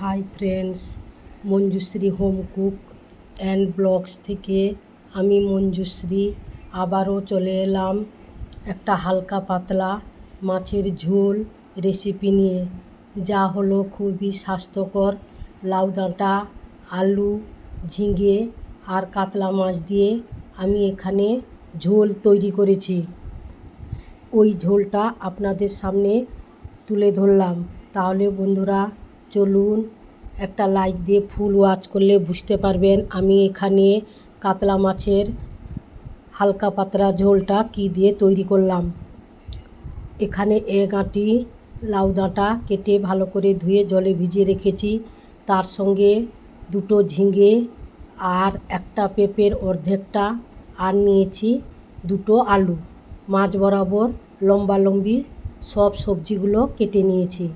Hi friends, Manjushree home cook and blogs থেকে আমি মঞ্জুশ্রী আবারও চলে এলাম একটা হালকা পাতলা মাছের ঝোল রেসিপি নিয়ে। যা হলো খুবই স্বাস্থ্যকর লাউ ডাঁটা, আলু, ঝিঙে আর কাতলা মাছ দিয়ে আমি এখানে ঝোল তৈরি করেছি। ওই ঝোলটা আপনাদের সামনে তুলে ধরলাম। তাহলে বন্ধুরা চলুন, একটা লাইক দিয়ে ফুল ওয়াচ করলে বুঝতে পারবেন আমি এখানে কাতলা মাছের হালকা পাতলা ঝোলটা কী দিয়ে তৈরি করলাম। এখানে এক আঁটি লাউ ডাঁটা কেটে ভালো করে ধুয়ে জলে ভিজিয়ে রেখেছি। তার সঙ্গে দুটো ঝিঙে আর একটা পেঁপের অর্ধেকটা আর নিয়েছি দুটো আলু। মাছ বরাবর লম্বা লম্বি সব সবজিগুলো কেটে নিয়েছি।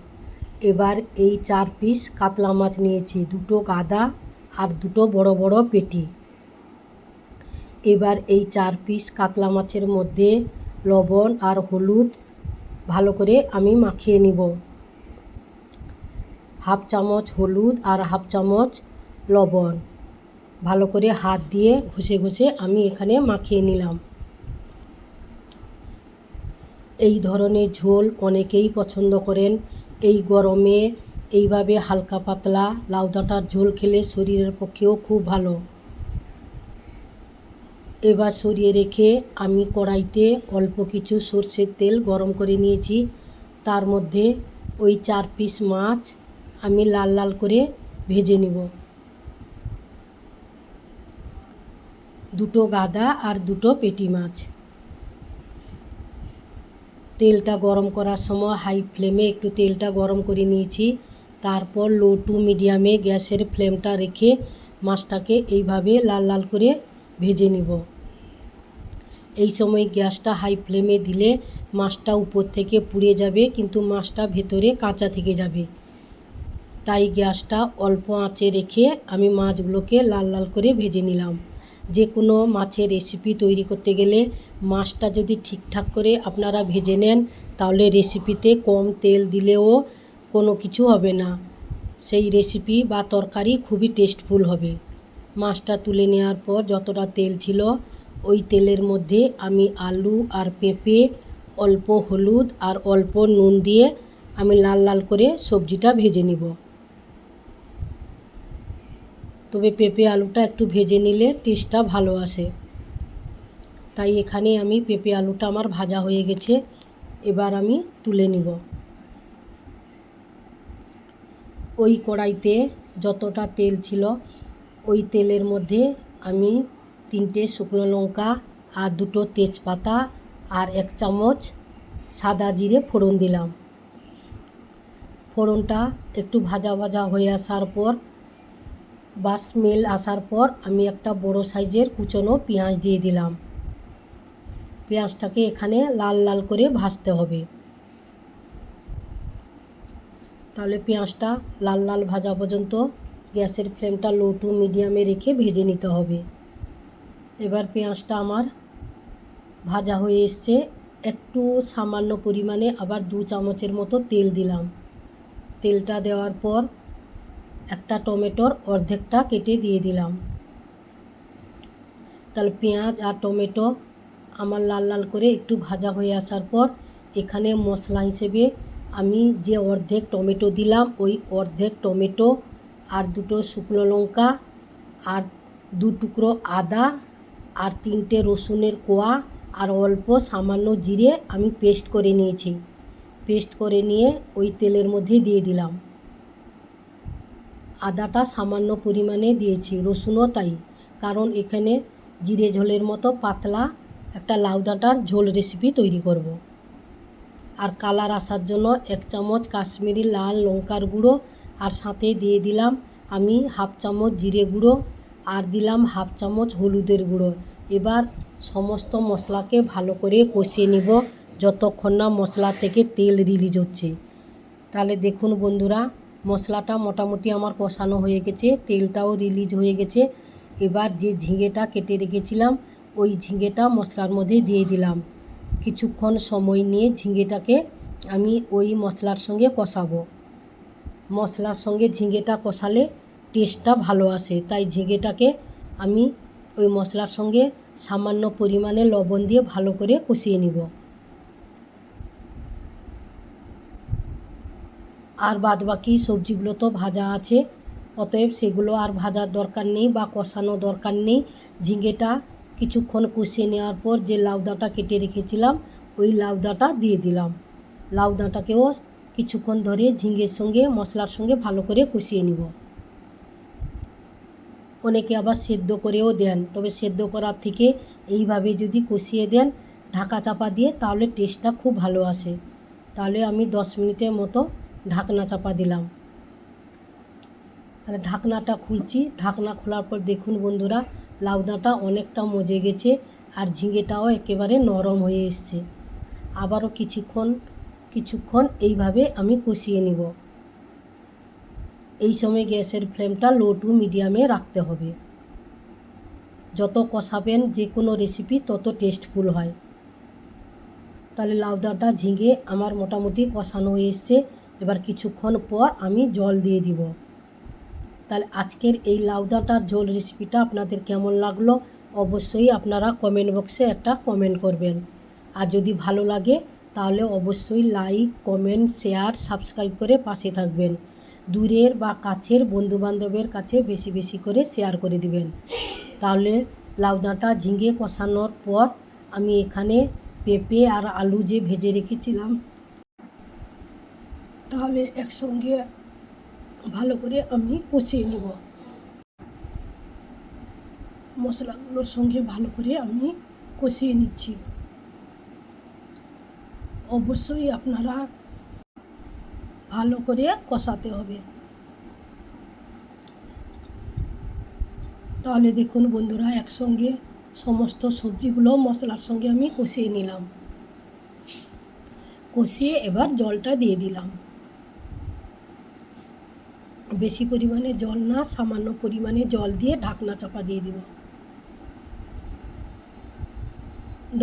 এবার এই চার পিস কাতলা মাছ নিয়েছি, দুটো গাদা আর দুটো বড় বড় পেটি। এবার এই চার পিস কাতলা মাছের মধ্যে লবণ আর হলুদ ভালো করে আমি মাখিয়ে নিব। হাফ চামচ হলুদ আর হাফ চামচ লবণ ভালো করে হাত দিয়ে ঘষে ঘষে আমি এখানে মাখিয়ে নিলাম। এই ধরনের ঝোল অনেকেই পছন্দ করেন। এই গরমে এইভাবে হালকা পাতলা লাউ ডাঁটার ঝোল খেলে শরীরের পক্ষেও খুব ভালো। এবার সরিয়ে রেখে আমি কড়াইতে অল্প কিছু সর্ষের তেল গরম করে নিয়েছি। তার মধ্যে ওই চার পিস মাছ আমি লাল লাল করে ভেজে নিব। দুটো গাদা আর দুটো পেটি মাছ। তেলটা গরম করার সময় হাই ফ্লেমে একটু তেলটা গরম করে নিয়েছি। তারপর লো টু মিডিয়ামে গ্যাসের ফ্লেমটা রেখে মাছটাকে এইভাবে লাল লাল করে ভেজে নিব। এই সময় গ্যাসটা হাই ফ্লেমে দিলে মাছটা উপর থেকে পুড়ে যাবে, কিন্তু মাছটা ভেতরে কাঁচা থেকে যাবে। তাই গ্যাসটা অল্প আঁচে রেখে আমি মাছগুলোকে লাল লাল করে ভেজে নিলাম। যে কোনো মাছের রেসিপি তৈরি করতে গেলে মাছটা যদি ঠিকঠাক করে আপনারা ভেজে নেন, তাহলে রেসিপিতে কম তেল দিলেও কোনো কিছু হবে না। সেই রেসিপি বা তরকারি খুবই টেস্টফুল হবে। মাছটা তুলে নেওয়ার পর যতটা তেল ছিল, ওই তেলের মধ্যে আমি আলু আর পেঁপে, অল্প হলুদ আর অল্প নুন দিয়ে আমি লাল লাল করে সবজিটা ভেজে নিব। তবে পেঁপে আলুটা একটু ভেজে নিলে টেস্টটা ভালো আসে। তাই এখানে আমি পেঁপে আলুটা আমার ভাজা হয়ে গেছে, এবার আমি তুলে নিব। ওই কড়াইতে যতটা তেল ছিল, ওই তেলের মধ্যে আমি তিনটে শুকনো লঙ্কা আর দুটো তেজপাতা আর এক চামচ সাদা জিরে ফোড়ন দিলাম। ফোড়নটা একটু ভাজা ভাজা হয়ে আসার পর বা স্মেল আসার পর আমি একটা বড় সাইজের কুচনো পেঁয়াজ দিয়ে দিলাম। পেঁয়াজটাকে এখানে লাল লাল করে ভাজতে হবে। তাহলে পেঁয়াজটা লাল লাল ভাজা পর্যন্ত গ্যাসের ফ্লেমটা লো টু মিডিয়ামে রেখে ভেজে নিতে হবে। এবার পেঁয়াজটা আমার ভাজা হয়ে এসছে। একটু সামান্য পরিমাণে আবার দু চামচের মতো তেল দিলাম। তেলটা দেওয়ার পর একটা টমেটোর অর্ধেকটা কেটে দিয়ে দিলাম। তাহলে পেঁয়াজ আর টমেটো আমার লাল লাল করে একটু ভাজা হয়ে আসার পর এখানে মশলা হিসেবে আমি যে অর্ধেক টমেটো দিলাম, ওই অর্ধেক টমেটো আর দুটো শুকনো লঙ্কা আর দু টুকরো আদা আর তিনটে রসুনের কোয়া আর অল্প সামান্য জিরে আমি পেস্ট করে নিয়েছি। পেস্ট করে নিয়ে ওই তেলের মধ্যে দিয়ে দিলাম। আদাটা সামান্য পরিমাণে দিয়েছি, রসুনও তাই। কারণ এখানে জিরে ঝোলের মতো পাতলা একটা লাউ ডাঁটার ঝোল রেসিপি তৈরি করব। আর কালার আসার জন্য এক চামচ কাশ্মীরি লাল লঙ্কার গুঁড়ো আর সাথে দিয়ে দিলাম আমি হাফ চামচ জিরে গুঁড়ো আর দিলাম হাফ চামচ হলুদের গুঁড়ো। এবার সমস্ত মশলাকে ভালো করে কষিয়ে নিব যতক্ষণ না মশলা থেকে তেল রিলিজ হচ্ছে। তাহলে দেখুন বন্ধুরা মশলাটা মোটামুটি আমার কষানো হয়ে গেছে, তেলটাও রিলিজ হয়ে গেছে। এবার যে ঝিঙেটা কেটে রেখেছিলাম, ওই ঝিঙেটা মশলার মধ্যে দিয়ে দিলাম। কিছুক্ষণ সময় নিয়ে ঝিঙেটাকে আমি ওই মশলার সঙ্গে কষাবো। মশলার সঙ্গে ঝিঙেটা কষালে টেস্টটা ভালো আসে, তাই ঝিঙেটাকে আমি ওই মশলার সঙ্গে সামান্য পরিমাণে লবণ দিয়ে ভালো করে কষিয়ে নিব। আর বাদ বাকি সবজিগুলো তো ভাজা আছে। অতএব সেগুলো আর ভাজার দরকার নেই বা কষানো দরকার নেই। ঝিঙেটা কিছুক্ষণ কষিয়ে নেওয়ার পর যে লাউদাটা কেটে রেখেছিলাম, ওই লাউদাটা দিয়ে দিলাম। লাউদাটাকেও কিছুক্ষণ ধরে ঝিঙের সঙ্গে, মশলার সঙ্গে ভালো করে কষিয়ে নিব। অনেকে আবার সেদ্ধ করেও দেন, তবে সেদ্ধ করার থেকে এইভাবে যদি কষিয়ে দেন, ঢাকা চাপা দিয়ে, তাহলে টেস্টটা খুব ভালো আসে। তাহলে আমি দশ মিনিটের মতো ঢাকনা চাপা দিলাম। তাহলে ঢাকনাটা খুলছি। ঢাকনা খোলার পর দেখুন বন্ধুরা লাউদাটা অনেকটা মজে গেছে আর ঝিঙেটাও একেবারে নরম হয়ে এসছে। আবারও কিছুক্ষণ কিছুক্ষণ এইভাবে আমি কষিয়ে নিব। এই সময় গ্যাসের ফ্লেমটা লো টু মিডিয়ামে রাখতে হবে। যত কষাবেন যে কোনো রেসিপি তত টেস্টফুল হয়। তাহলে লাউদাটা ঝিঙে আমার মোটামুটি কষানো হয়ে এসছে। এবার কিছুক্ষণ পর আমি জল দিয়ে দিব। তাহলে আজকের এই লাউ লাউদাটার ঝোল রেসিপিটা আপনাদের কেমন লাগল অবশ্যই আপনারা কমেন্ট বক্সে একটা কমেন্ট করবেন। আর যদি ভালো লাগে, তাহলে অবশ্যই লাইক কমেন্ট শেয়ার সাবস্ক্রাইব করে পাশে থাকবেন। দূরের বা কাছের বন্ধুবান্ধবের কাছে বেশি বেশি করে শেয়ার করে দিবেন। তাহলে লাউ লাউদাটা ঝিঙে কষানোর পর আমি এখানে পেঁপে আর আলু যে ভেজে রেখেছিলাম তাহলে একসঙ্গে ভালো করে আমি কষিয়ে নেব। মশলাগুলোর সঙ্গে ভালো করে আমি কষিয়ে নিচ্ছি। অবশ্যই আপনারা ভালো করে কষাতে হবে। তাহলে দেখুন বন্ধুরা, একসঙ্গে সমস্ত সবজিগুলো মশলার সঙ্গে আমি কষিয়ে নিলাম। কষিয়ে এবার জলটা দিয়ে দিলাম। বেশি পরিমাণে জল না, সামান্য পরিমাণে জল দিয়ে ঢাকনা চাপা দিয়ে দিব।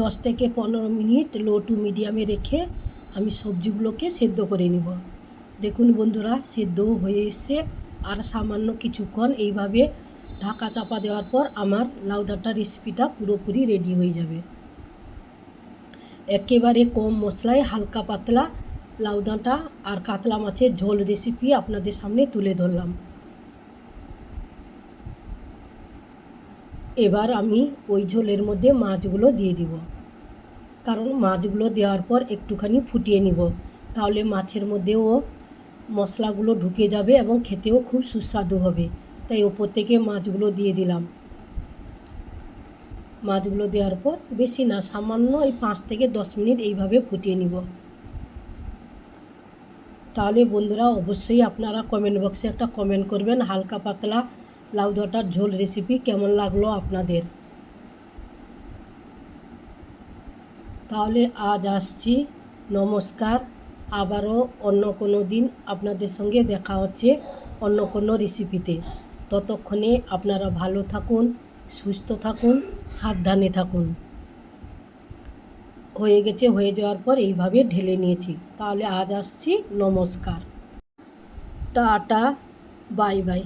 দশ থেকে পনেরো মিনিট লো টু মিডিয়ামে রেখে আমি সবজিগুলোকে সেদ্ধ করে নিব। দেখুন বন্ধুরা, সেদ্ধও হয়ে এসছে। আর সামান্য কিছুক্ষণ এইভাবে ঢাকা চাপা দেওয়ার পর আমার লাউদাটা রেসিপিটা পুরোপুরি রেডি হয়ে যাবে। একেবারে কম মশলায় হালকা পাতলা লাউদাঁটা আর কাতলা মাছের ঝোল রেসিপি আপনাদের সামনে তুলে ধরলাম। এবার আমি ওই ঝোলের মধ্যে মাছগুলো দিয়ে দিব। কারণ মাছগুলো দেওয়ার পর একটুখানি ফুটিয়ে নিব। তাহলে মাছের মধ্যেও মশলাগুলো ঢুকে যাবে এবং খেতেও খুব সুস্বাদু হবে। তাই ওপর থেকে মাছগুলো দিয়ে দিলাম। মাছগুলো দেওয়ার পর বেশি না, সামান্য এই পাঁচ থেকে দশ মিনিট এইভাবে ফুটিয়ে নিব। তাহলে বন্ধুরা অবশ্যই আপনারা কমেন্ট বক্সে একটা কমেন্ট করবেন হালকা পাতলা লাউ ডাঁটার ঝোল রেসিপি কেমন লাগল আপনাদের। তাহলে আজ আসছি, নমস্কার, আবারও অন্য কোনো দিন আপনাদের সঙ্গে দেখা হচ্ছে অন্য কোনো রেসিপিতে ততক্ষণে আপনারা ভালো থাকুন, সুস্থ থাকুন, সাবধানে থাকুন। হয়ে গেছে, হয়ে যাওয়ার পর এইভাবে ঢেলে নিয়েছি। তাহলে আজ আসছি, নমস্কার। Tata, bye bye.